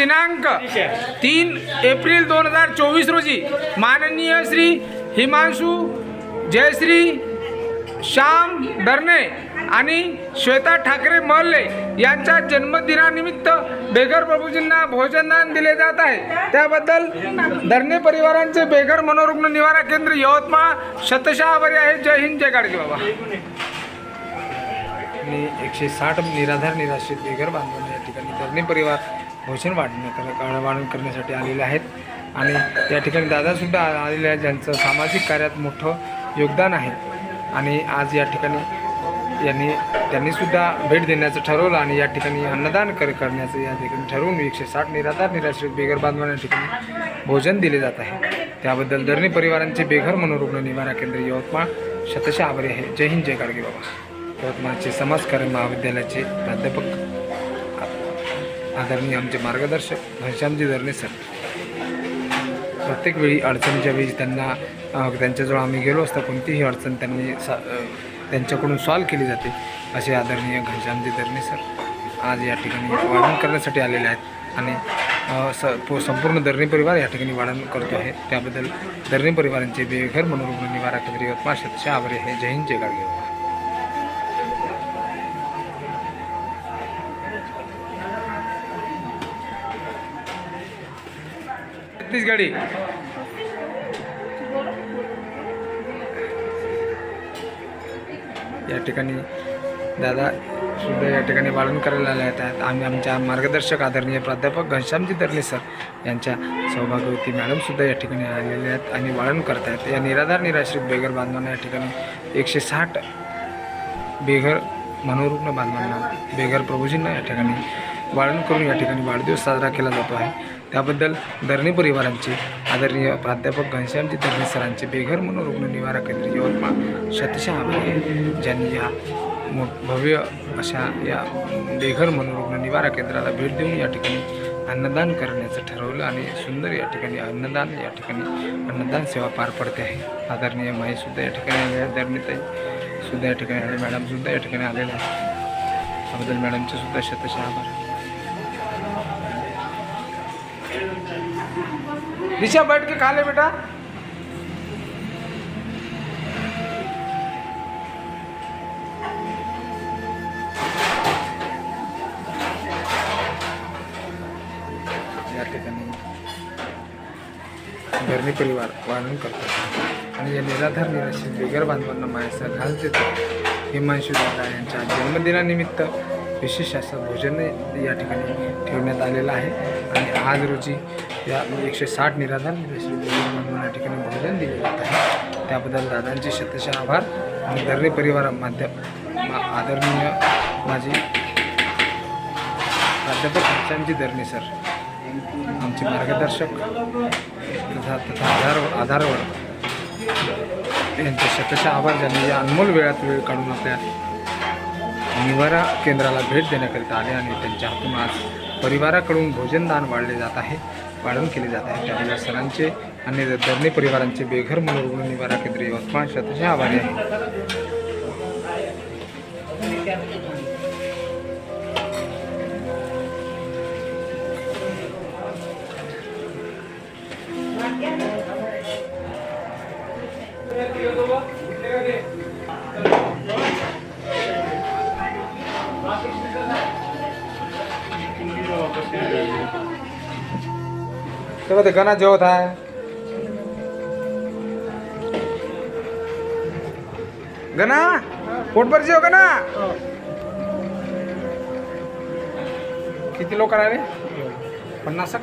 दिनांक तीन एप्रिल दोन हजार चोवीस रोजी माननीय श्री हिमांशू जयश्री श्याम डरणे आणि श्वेता ठाकरे महल्ले यांच्या जन्मदिनानिमित्त बेघर प्रभूजींना भोजनदान दिले जात आहे. त्याबद्दल धरणे परिवारांचे बेघर मनोरुग्ण निवारा केंद्र यवतमाळ शतशः आहे. जय हिंद जय गाडगे बाबा. एकशे साठ निराधार निराश्रित बेघर बांधवांना या ठिकाणी धरणे परिवार भोजन वाढण्या वाढण करण्यासाठी आलेले आहेत. आणि या ठिकाणी दादासुद्धा आलेले आहेत ज्यांचं सामाजिक कार्यात मोठं योगदान आहे. आणि आज या ठिकाणी यांनी त्यांनीसुद्धा भेट देण्याचं ठरवलं आणि या ठिकाणी अन्नदान कर करण्याचं या ठिकाणी ठरवून एकशे साठ निराधार निराश्रित बेघर बांधवांना या ठिकाणी भोजन दिले जात आहे. त्याबद्दल धरणी परिवारांचे बेघर मनोरुग्ण निवारा केंद्र यवतमाळ शतशः आभारी आहे. जय हिंद जय गाडगे बाबा. यवतमाळचे समाजकार्य महाविद्यालयाचे प्राध्यापक आदरणीय आमचे मार्गदर्शक घनश्यामजी दर्णे सर. प्रत्येक वेळी अडचणीच्या वेळी त्यांना त्यांच्याजवळ आम्ही गेलो असता कोणतीही अडचण त्यांनी सा त्यांच्याकडून सॉल्व केली जाते असे आदरणीय घनश्यामजी दर्णे सर आज या ठिकाणी वाढण करण्यासाठी आलेले आहेत आणि स संपूर्ण दर्णी परिवार या ठिकाणी वाढण करतो आहे. त्याबद्दल दर्णी परिवारांचे बेघर मनोरुग्ण निवारा केंद्र यवतमाळ शतशः आभारी आहे जय हिंद जय गाडगे छत्तीसगढी छत्तीसगडी या ठिकाणी दादा सुद्धा या ठिकाणी वाढून करायला आले आहेत. आम्ही आमच्या मार्गदर्शक आदरणीय प्राध्यापक घनश्यामजी दर्णे सर यांच्या सौभाग्यवती मॅडमसुद्धा या ठिकाणी आलेल्या आहेत आणि वाढून करत आहेत. या निराधार निराश्रित बेघर बांधवांना या ठिकाणी एकशे साठ बेघर मनोरुग्ण बांधवांना बेघर प्रभूजींना या ठिकाणी वाळण करून या ठिकाणी वाढदिवस साजरा केला जातो आहे. त्याबद्दल धरणी परिवारांचे आदरणीय प्राध्यापक घनश्यामजी धरणे सरांचे बेघर मनोरुग्ण निवारा केंद्र यवतमाळ शतशः आभारी आहे ज्यांनी या मो भव्य अशा या बेघर मनोरुग्ण निवारा केंद्राला भेट देऊन या ठिकाणी अन्नदान करण्याचं ठरवलं आणि सुंदर या ठिकाणी अन्नदान या ठिकाणी अन्नदान सेवा पार पडते आहे. आदरणीय माईसुद्धा या ठिकाणी आले आहेत सुद्धा या ठिकाणी आले मॅडमसुद्धा या ठिकाणी आलेल्या आहेत. त्याबद्दल मॅडमचे सुद्धा शतशः आभार. दिशा बैठ के खा ले बेटा। या ठिकाणी घरणी परिवार वाढून करतात आणि या निराधार निराशी बेघर बांधवांना मायाचा घाल देतो. हिमांशू दादा यांच्या जन्मदिनानिमित्त विशेष असं भोजन या ठिकाणी ठेवण्यात आलेलं आहे. आणि आज रोजी या एकशे साठ निराधार म्हणून या ठिकाणी भोजन दिले जात आहे. त्याबद्दल दादांचे शतशः आभार आणि धरणे परिवार माध्यम मा- आदरणीय माझी प्राध्यापक घनश्यामजी दर्णे सर आमचे मार्गदर्शक तथा तथा आधार आधारवर यांचे शतशः आभार ज्यांनी या अनमोल वेळात वेळ काढून आपल्या निवारा केंद्राला भेट देण्याकरिता आले आणि त्यांच्या हातून आज परिवाराकडून भोजनदान वाढले जात आहे वाढवून केले जात आहे. त्यामुळे सरांचे आणि धरणे परिवारांचे बेघर मनोरुग्ण निवारा केंद्र यवतमाळ शतशः आभारी आहे. तेव्हा ते गणा जेवत आहे गणा पोटभर जेव गणा किती लोक आले पन्नास